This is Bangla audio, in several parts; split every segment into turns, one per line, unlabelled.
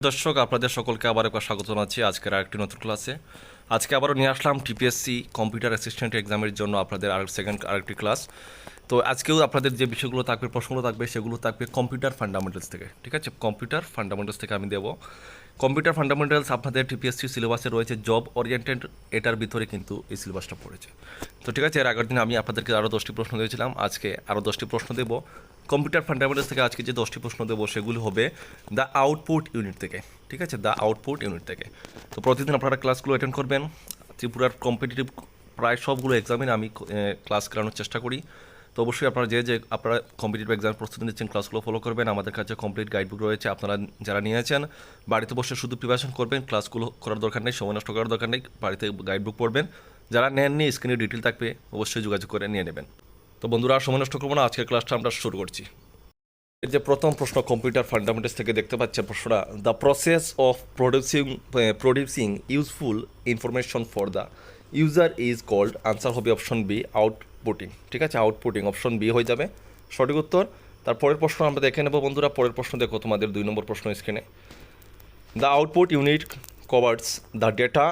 দর্শক, আপনাদের সকলকে আবার একবার স্বাগত জানাচ্ছি আজকের আরেকটি নতুন ক্লাসে। আজকে আবারও নিয়ে আসলাম টিপিএসসি কম্পিউটার অ্যাসিস্ট্যান্ট এক্সামের জন্য আপনাদের আর সেকেন্ড আরেকটি ক্লাস। তো আজকেও আপনাদের যে বিষয়গুলো থাকবে, প্রশ্নগুলো থাকবে, সেগুলো থাকবে কম্পিউটার ফান্ডামেন্টালস থেকে, ঠিক আছে? কম্পিউটার ফান্ডামেন্টালস থেকে আমি দেবো। কম্পিউটার ফান্ডামেন্টালস আপনাদের টিপিএসসি সিলেবাসে রয়েছে জব ওরিয়েন্টেড এটার ভিতরে কিন্তু এই সিলেবাসটা পড়েছে। তো ঠিক আছে, এর আগের দিন আমি আপনাদেরকে আরও দশটি প্রশ্ন দিয়েছিলাম, আজকে আরও দশটি প্রশ্ন দেবো। কম্পিউটার ফান্ডামেন্টালস থেকে আজকে যে দশটি প্রশ্ন দেবো, সেগুলো হবে দ্য আউটপুট ইউনিট থেকে, ঠিক আছে? দ্য আউটপুট ইউনিট থেকে। তো প্রতিদিন আপনারা ক্লাসগুলো অ্যাটেন্ড করবেন। ত্রিপুরার কম্পিটিটিভ প্রায় সবগুলো এক্সামিনে আমি ক্লাস করানোর চেষ্টা করি। তো অবশ্যই আপনারা যে যে আপনারা কম্পিটিটিভ এক্সাম প্রস্তুতি নিচ্ছেন ক্লাসগুলো ফলো করবেন। আমাদের কাছে কমপ্লিট গাইডবুক রয়েছে, আপনারা যারা নিয়েছেন, বাড়িতে বসে শুধু প্রিপারেশন করবেন ক্লাসগুলো করার দরকার নেই, সময় নষ্ট করার দরকার নেই, বাড়িতে গাইডবুক পড়বেন। যারা নেননি স্ক্রিনে ডিটেল থাকবে, অবশ্যই যোগাযোগ করে নিয়ে নেবেন। তো বন্ধুরা, আর সময় নষ্ট করব না, আজকের ক্লাসটা আমরা শুরু করছি। এর যে প্রথম প্রশ্ন কম্পিউটার ফান্ডামেন্টালস থেকে দেখতে পাচ্ছেন প্রশ্নটা the process of producing producing useful information for the user is called answer হবে অপশন বি আউটপুটিং ঠিক আছে? আউটপুটিং অপশন বি হয়ে যাবে। সঠিক উত্তর? তারপরের প্রশ্ন আমরা দেখে নেব বন্ধুরা। পরের প্রশ্ন দেখো তোমাদের দুই নম্বর প্রশ্ন স্ক্রিনে The output unit covers the data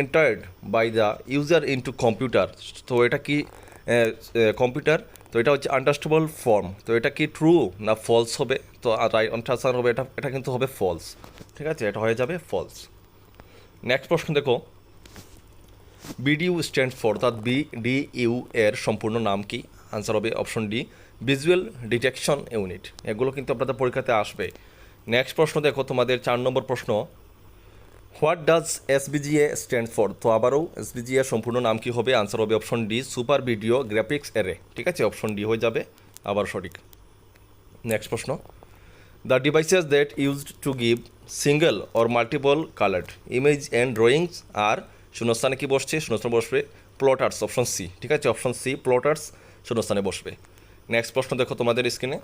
entered by the user into computer তো এটা কি কম্পিউটার তো এটা হচ্ছে আন্ডারস্টেবল ফর্ম তো এটা কি ট্রু না ফলস হবে? তো রাইট আনসার হবে, এটা এটা কিন্তু হবে ফলস ঠিক আছে? এটা হয়ে যাবে ফলস নেক্সট প্রশ্ন দেখো। বিডিইউ স্ট্যান্ড ফর অর্থাৎ বিডিইউ এর সম্পূর্ণ নাম কি? আনসার হবে option D visual detection unit এগুলো কিন্তু আপনাদের পরীক্ষাতে আসবে। নেক্সট প্রশ্ন দেখো, তোমাদের চার নম্বর প্রশ্ন। হোয়াট ডাজ এসবিজিএ স্ট্যান্ড ফর তো আবারও এসবিজিএ সম্পূর্ণ নাম কি হবে? আনসার হবে option D super video graphics array ঠিক আছে? অপশন ডি হয়ে যাবে। আবার সঠিক। নেক্সট প্রশ্ন। The devices that used to give single or multiple coloured image and drawings আর শূন্যস্থানে কি বসছে? শূন্যস্থানে বসবে প্লটার্স অপশন সি ঠিক আছে? অপশন সি প্লটার্স শূন্যস্থানে বসবে। নেক্সট প্রশ্ন দেখো তোমাদের স্ক্রিনে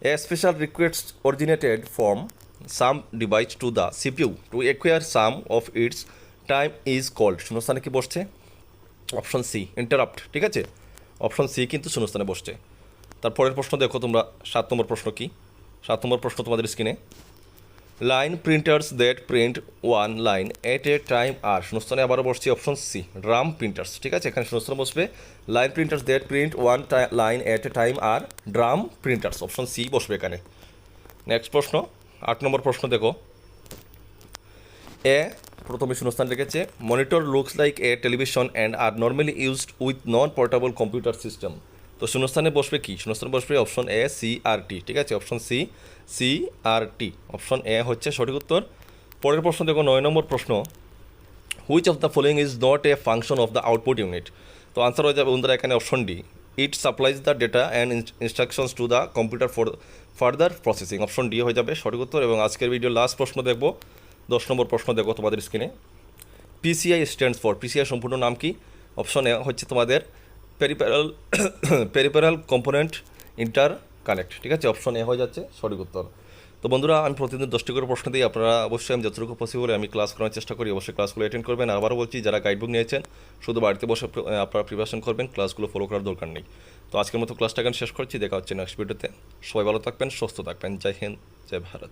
এ। Special request originated from some device to the CPU to acquire some of its time is called শূন্যস্থানে কি বসছে? অপশন সি ইন্টারাপ্ট ঠিক আছে? অপশন সি কিন্তু শূন্যস্থানে বসছে। তারপরের প্রশ্ন দেখো তোমরা, সাত নম্বর প্রশ্ন কি? সাত নম্বর প্রশ্ন তোমাদের স্ক্রিনে line printers that print one line at a time আর শূন্যস্থানে আবারও বসছে অপশন সি ড্রাম প্রিন্টার্স ঠিক আছে? এখানে শূন্যস্থানে বসবে। Line printers that print one line at a time R drum printers option C বসবে এখানে। নেক্সট প্রশ্ন, আট নম্বর প্রশ্ন দেখো। এ প্রথমে শূন্যস্থান রেখেছে monitor looks like a television and are normally used with non portable computer system তো শূন্যস্থানে বসবে কি? শূন্যস্থানে বসবে option A C R T ঠিক আছে? Option C C R T option A হচ্ছে সঠিক উত্তর। পরের প্রশ্ন দেখো, নয় নম্বর প্রশ্ন। Which of the following is not a function of the output unit তো আনসার হয়ে যাবে বন্ধুরা এখানে option D it supplies the data and instructions to the computer for further processing option D হয়ে যাবে সঠিক উত্তর এবং আজকের ভিডিও লাস্ট প্রশ্ন দেখব। দশ নম্বর প্রশ্ন দেখো তোমাদের স্ক্রিনে পিসিআই স্ট্যান্ডস ফর পিসিআই সম্পূর্ণ নাম কি? অপশন এ হচ্ছে তোমাদের peripheral peripheral component inter connect ঠিক আছে? অপশন এ হয়ে যাচ্ছে, সঠিক উত্তর। তো বন্ধুরা, আমি প্রতিদিন দশটি করে প্রশ্ন দিই, আপনারা অবশ্যই আমি যতটুকু পসিবল আমি ক্লাস করার চেষ্টা করি, অবশ্যই ক্লাসগুলো অ্যাটেন্ড করবেন। আবারও বলছি, যারা গাইডবুক নিয়েছেন, শুধু বাড়িতে বসে আপনারা প্রিপারেশন করবেন ক্লাসগুলো ফলো করার দরকার নেই। তো আজকের মতো ক্লাসটা এখন শেষ করছি, দেখা হচ্ছে নেক্সট ভিডিওতে সবাই ভালো থাকবেন, সুস্থ থাকবেন। জয় হিন্দ, জয় ভারত।